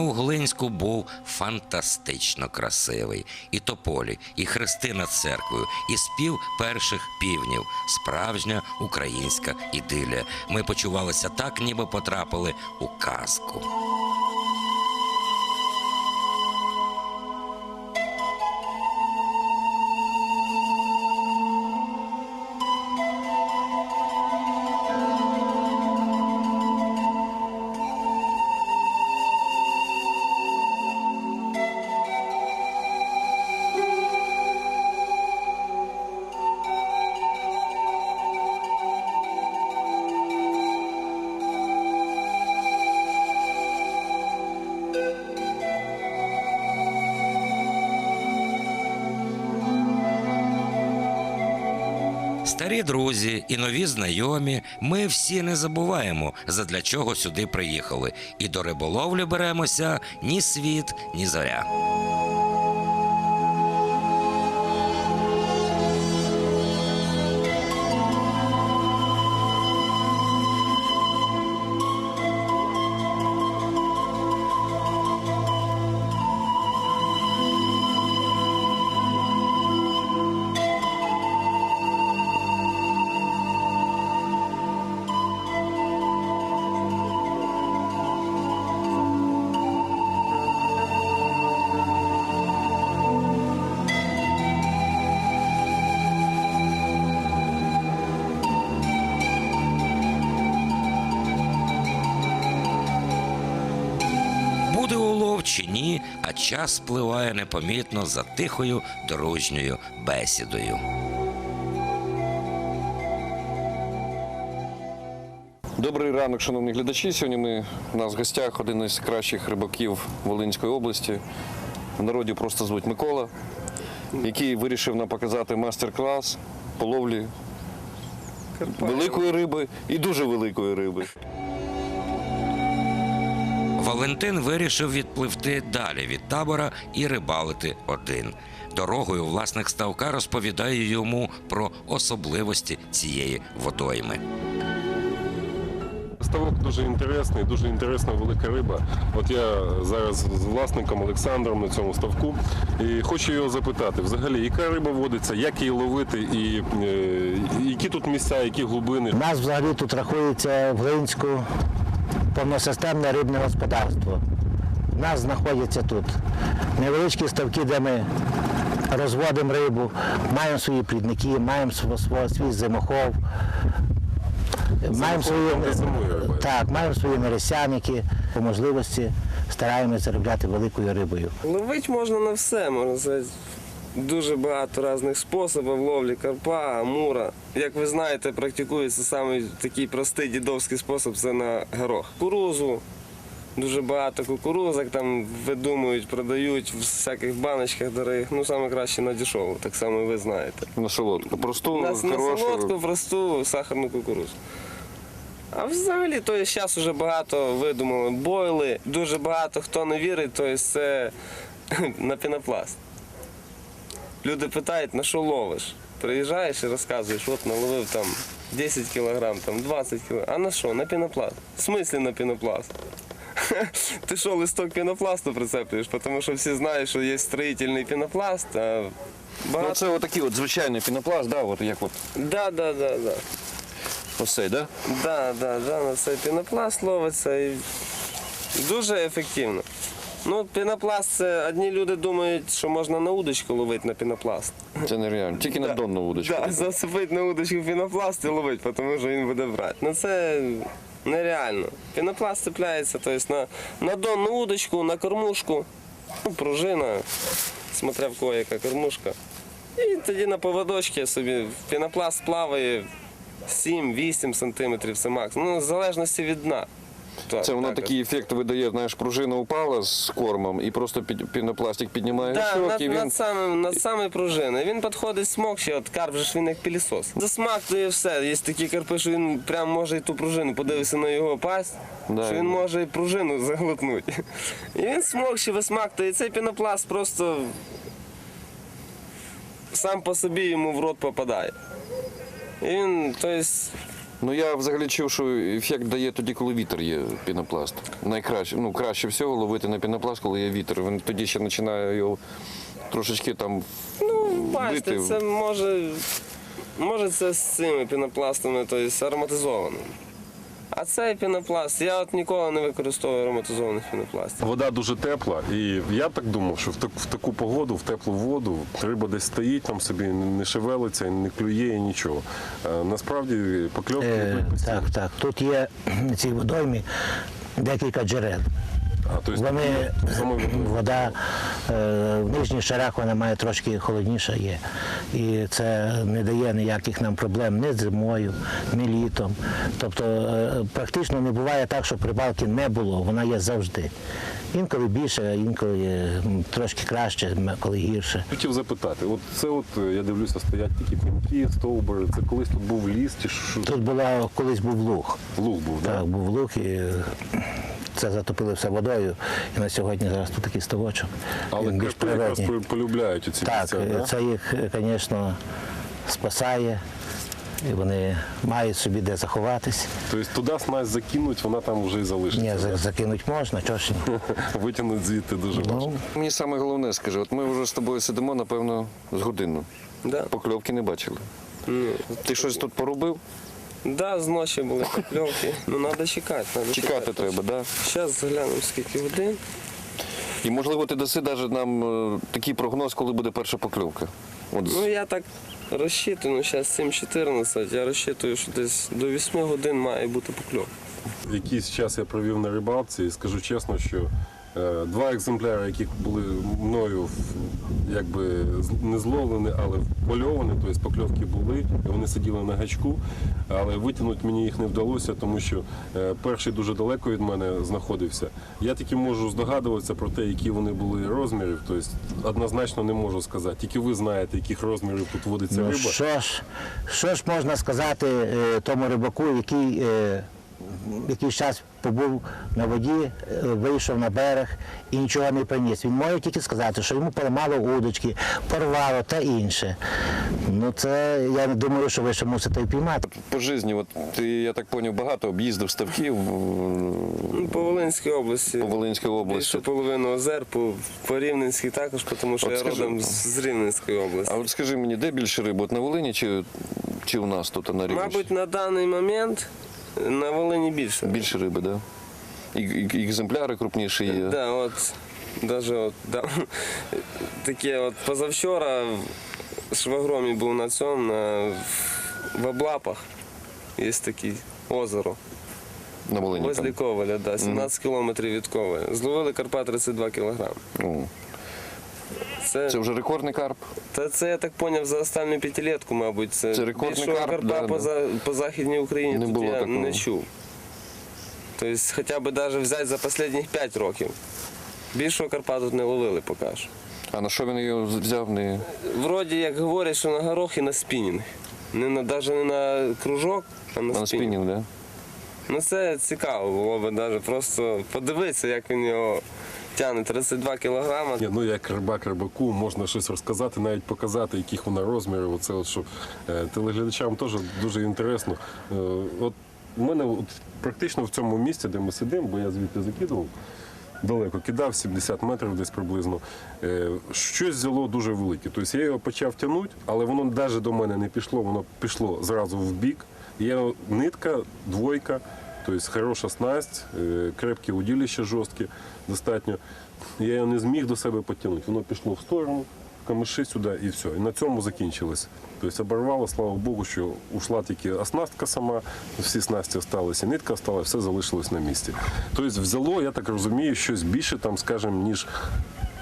У Глинську був фантастично красивий. І тополі, і хрести над церквою, і спів перших півнів. Справжня українська ідилія. Ми почувалися так, ніби потрапили у казку. Старі друзі і нові знайомі, ми всі не забуваємо, задля чого сюди приїхали, і до риболовлі беремося ні світ, ні зоря. Час спливає непомітно за тихою дружньою бесідою. Добрий ранок, шановні глядачі. Сьогодні ми у нас в гостях один із кращих рибаків Волинської області. В народі просто звуть Микола, який вирішив нам показати майстер-клас по ловлі великої риби і дуже великої риби. Валентин вирішив відпливти далі від табора і рибалити один. Дорогою власник ставка розповідає йому про особливості цієї водойми. Ставок дуже інтересний, дуже інтересна велика риба. От я зараз з власником Олександром на цьому ставку і хочу його запитати, взагалі, яка риба водиться, як її ловити, і е, які тут місця, які глибини. У нас взагалі тут рахується в Глинську повносистемне рибне господарство. У нас знаходяться тут невеличкі ставки, де ми розводимо рибу, маємо свої плідники, маємо свій зимохов. Маємо свої, так, маємо свої мересяники, по можливості стараємося заробляти великою рибою. Ловить можна на все, можна сказати. Дуже багато різних способів ловлі карпа, амура. Як ви знаєте, практикується саме такий простий дідовський спосіб це на горох. Кукурузу. Дуже багато кукурузок там видумують, продають в всяких баночках дорогих. Ну, саме краще на дешеву, так само ви знаєте. На солодку. Просту, На, на солодку, просту сахарну кукурузу. А взагалі, то зараз вже багато видумали бойли. Дуже багато хто не вірить, то є це на пінопласт. Люди питають, на що ловиш? Приїжджаєш і розказуєш, от наловив там 10 кілограм, там 20 кілограм. А на що? На пінопласт. В смислі на пінопласт? Ти що, листок пінопласту прицеплюєш? Тому що всі знають, що є строїтельний пінопласт, а Ну, це отакий от звичайний пінопласт, да, от як от Да, да, да, да. ось цей, да? Да, да, да, на цей пінопласт ловиться і дуже ефективно. Ну, пінопласт це одні люди думають, що можна на удочку ловити на пінопласт. Це нереально. Тільки на донну удочку. Да, засипити на удочку пінопласт і ловити, тому що він буде брати. Ну це нереально. Пінопласт цепляється тобто, на, на донну удочку, на кормушку, ну, пружина, смотря в кого яка кормушка. І тоді на поводочки собі пінопласт плаває 7-8 сантиметрів, це максимум. Ну, в залежності від дна. Так, Це воно так. такий ефект видає, знаєш, пружина упала з кормом і просто під, пінопластик піднімає Да, щок, над, і він над, самим, над самою пружиною. Він підходить смокче, от карп же ж він як пілісос. Засмактує все. Є такі карпи, що він прям може і ту пружину, подивився на його пасть, Да, що він може і пружину заглотнути. І він смокче, висмактує. І цей пінопласт просто сам по собі йому в рот попадає. І він, тобто, Ну я взагалі чув, що ефект дає тоді, коли вітер є пінопласт. Найкраще, ну краще всього ловити на пінопласт, коли є вітер. Він тоді ще починає його трошечки там Ну, бачите, бити. це може, може це з цими пінопластами, тобто ароматизованими. А цей пінопласт, я от ніколи не використовую ароматизованих пінопластів. Вода дуже тепла, і я так думав, що в, так, в таку погоду, в теплу воду, риба десь стоїть там собі, не шевелиться, не клює і нічого. А насправді покльовки Е, так, так. Тут є в цій водоймі декілька джерел. А, тобто, Вони вода- вода е, в нижніх шарах вона має трошки холодніша є. І це не дає ніяких нам проблем ні зимою, ні літом. Тобто е, практично не буває так, що рибалки не було, вона є завжди. Інколи більше, інколи м, трошки краще, м, коли гірше. Хотів запитати, от це от е, я дивлюся, стоять такі пінки, стовбури. Це колись тут був ліс, чи що? Тут була колись був луг. луг був, Так, так? був луг і е, це затопили все водою. І на сьогодні зараз тут такий ставочок. Але більш якраз полюбляють оці Так, місця, е, да? це їх, е, звісно, спасає. І вони мають собі де заховатись. Тобто туди снасть закинуть, вона там вже і залишиться. Ні, за- закинуть можна, чого ж ні. Витягнуть звідти дуже важко. Ну, Мені саме головне скажи, от ми вже з тобою сидимо, напевно, з годину. Да. Покльовки не бачили. Ну, Ти щось тут поробив? Да, з ночі були покльовки. Ну, треба чекати. Надо Чекати треба, так? Да? Зараз заглянемо, скільки годин. І можливо ти даси навіть нам е, такий прогноз, коли буде перша покльовка. От з- Ну, я так розчитую, ну, зараз 7.14, я розчитую, що десь до 8 годин має бути покльовка. Якийсь час я провів на рибалці і скажу чесно, що два екземпляри, які були мною якби не зловлені, але впольовані, тобто покльовки були, вони сиділи на гачку, але витягнути мені їх не вдалося, тому що е, перший дуже далеко від мене знаходився. Я тільки можу здогадуватися про те, які вони були розмірів, тобто однозначно не можу сказати. Тільки ви знаєте, яких розмірів тут водиться ну риба. що ж, що ж можна сказати е, тому рибаку, який е, якийсь час побув на воді, е, вийшов на берег і нічого не приніс. Він може тільки сказати, що йому поламало удочки, порвало та інше. Ну це я не думаю, що ви ще мусите впіймати. По житті, от ти, я так зрозумів, багато об'їздив ставків е, Ну, по Волинській області. по Волинській області. Більше половину озер, по, по Рівненській також, тому що От я скажи, родом з, Рівненської області. А от скажи мені, де більше риби? От на Волині чи, чи у нас тут на Рівні? Мабуть, на даний момент на Волині більше. Більше риби, так? Да? І, і, і екземпляри крупніші є. Да, от, даже от, да, таке от позавчора швагромі був на цьому, на, в Облапах. Є таке озеро. На Волині. Возле. Коваля, да, 17 кілометрів від Коваля. Зловили карпа 32 кілограми. О, Це, Це вже рекордний карп. та це я так зрозумів за останню п'ятилетку, мабуть. Це, Це рекордний більшого карп, карпа да, по, за, по Західній Україні Не тут було я такого. не чув. Тобто хоча б навіть взяти за останні 5 років. Більшого карпа тут не ловили поки що. А на що він його взяв? Не... Вроді як говорять, що на горох і на спінінг. Не на, навіть не на кружок, а на, На спінінг. спінінг, да? Ну це цікаво було б навіть просто подивитися, як він його тягне. 32 кілограма. Ні, ну як рибак рибаку можна щось розказати, навіть показати, яких вона розмірів. Оце от, що е, телеглядачам теж дуже інтересно. Е, от у мене от, практично в цьому місці, де ми сидимо, бо я звідти закидував. Далеко кидав 70 метрів десь приблизно. Е, щось взяло дуже велике. Тобто я його почав тягнути, але воно навіть до мене не пішло, воно пішло зразу в бік. Є нитка, двойка, тобто хороша снасть, е, крепкі удилища жорсткі достатньо. Я його не зміг до себе потягнути. Воно пішло в сторону, в камиші сюди і все. І на цьому закінчилось. Тобто оборвало, слава Богу, що ушла тільки оснастка сама, всі снасті залишилися, нитка стала, все залишилось на місці. Тобто взяло, я так розумію, щось більше, там, скажімо, ніж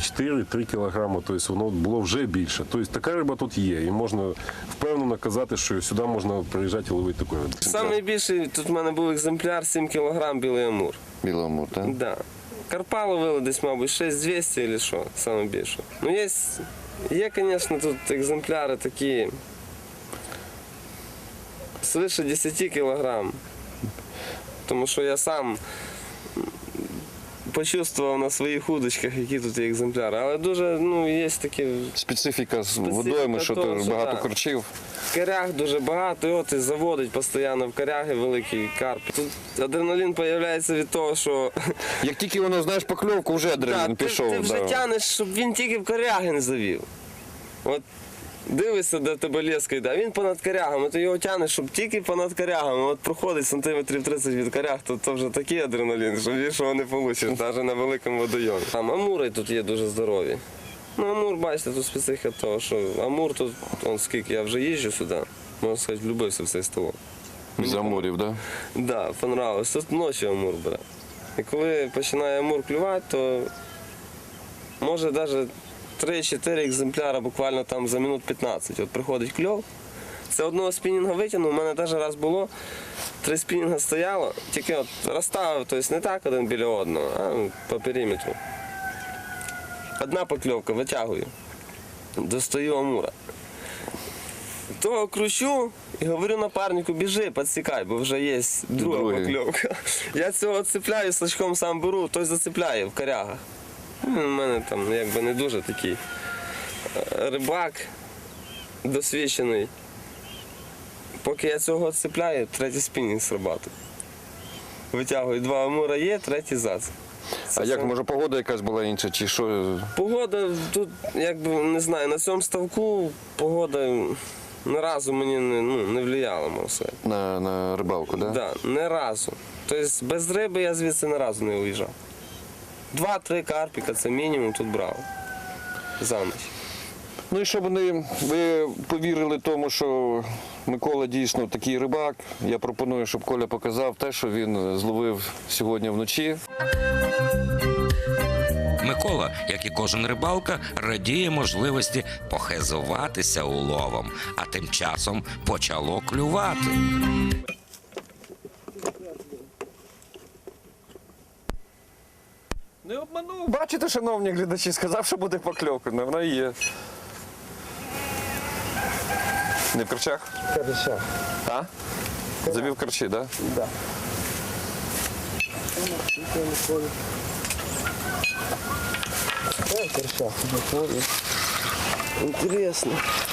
4-3 кілограми, тобто воно було вже більше. Тобто така риба тут є, і можна впевнено казати, що сюди можна приїжджати і ловити таку рибу. Самий тут в мене був екземпляр 7 кілограм білий амур. Білому, так? Да. Карпа ловили десь, мабуть, 6200 чи що, саме більше. Ну, є, є, звісно, тут екземпляри такі. Свише 10 кілограм. Тому що я сам почувствував на своїх удочках, які тут є екземпляри. Але дуже, ну, є такі. Специфіка з водойми, що тут багато корчів. Коряг дуже багато, і от і заводить постійно в коряги великий карп. Тут адреналін з'являється від того, що Як тільки воно знаєш покльовку, вже адреналін ти, пішов. ти вже да. тянеш, щоб він тільки в коряги не завів. От дивишся, де в тебе леска йде, а він понад корягами, ти його тянеш, щоб тільки понад корягами. От проходить сантиметрів 30 від коряг, то, то вже такий адреналін, що більшого не получиш, навіть на великому водойомі. Там амури тут є дуже здорові. Ну, Амур, бачите, тут специфіка того, що Амур тут, он скільки я вже їжджу сюди, можна сказати, влюбився в цей ставок. З Амурів, да? Да, понравилось. Тут ночі амур бере. І коли починає амур клювати, то може навіть 3-4 екземпляри буквально там за минут 15. От приходить кльов. Це одного спінінга витягнув, у мене навіть раз було, три спінінга стояло, тільки от розставив, тобто не так один біля одного, а по периметру. Одна покльовка, витягую. Достаю амура. Того кручу і говорю напарнику, біжи, підсікай, бо вже є друга Другий. покльовка. Я цього цепляю, сачком сам беру, той зацепляє в корягах. У мене там якби не дуже такий е, рибак досвідчений. Поки я цього цепляю, третій спінінг срабатує. Витягую два амура є, третій зац. А як, може погода якась була інша, чи що? Погода тут, якби не знаю, на цьому ставку погода ні разу мені не, ну, не влияла, можна сказати. На, на рибалку, да? Да, не разу. Тобто без риби я звідси ні разу не уїжджав. Два-три карпіка це мінімум тут брав. За ніч. Ну і щоб вони ви повірили тому, що Микола дійсно такий рибак. Я пропоную, щоб Коля показав те, що він зловив сьогодні вночі. Микола, як і кожен рибалка, радіє можливості похизуватися уловом, а тим часом почало клювати. Не обманув. Бачите, шановні глядачі, сказав, що буде покльовка. Ну, вона є. Не в корчах? Хорошо. А? Завів корчі, так? Да? Да. Интересно. Тоже в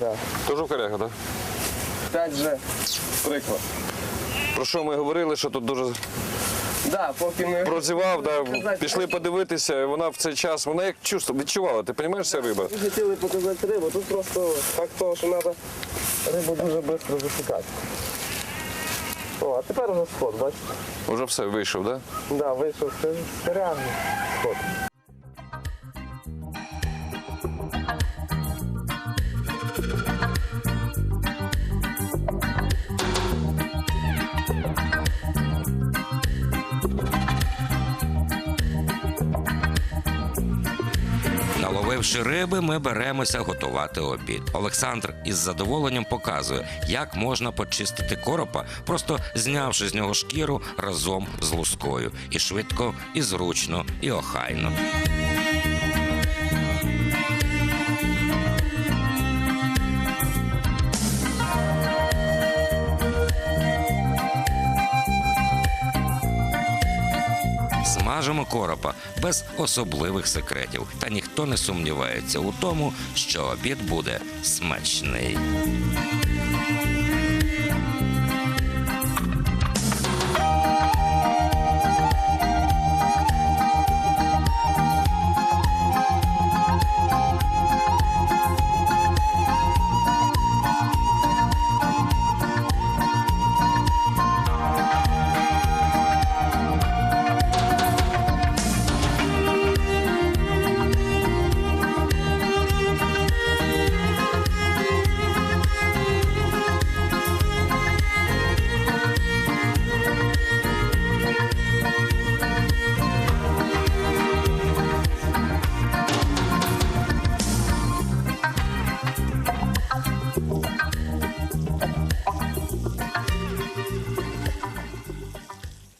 корях. Теж в корях, так? Да? Опять же, приклад. Про що ми говорили, що тут дуже Да, поки ми прозівав, да, пішли подивитися, і вона в цей час, вона як чувство, відчувала, ти розумієш, ця риба? Ми хотіли показати рибу, тут просто факт того, що треба рибу дуже швидко засікати. О, а тепер уже сход, бачите? Уже все вийшов, так? Да? Да, вийшов реальний сход. Наловивши риби, ми беремося готувати обід. Олександр із задоволенням показує, як можна почистити коропа, просто знявши з нього шкіру разом з лускою. І швидко, і зручно, і охайно. смажимо коропа без особливих секретів. Та ніхто не сумнівається у тому, що обід буде смачний.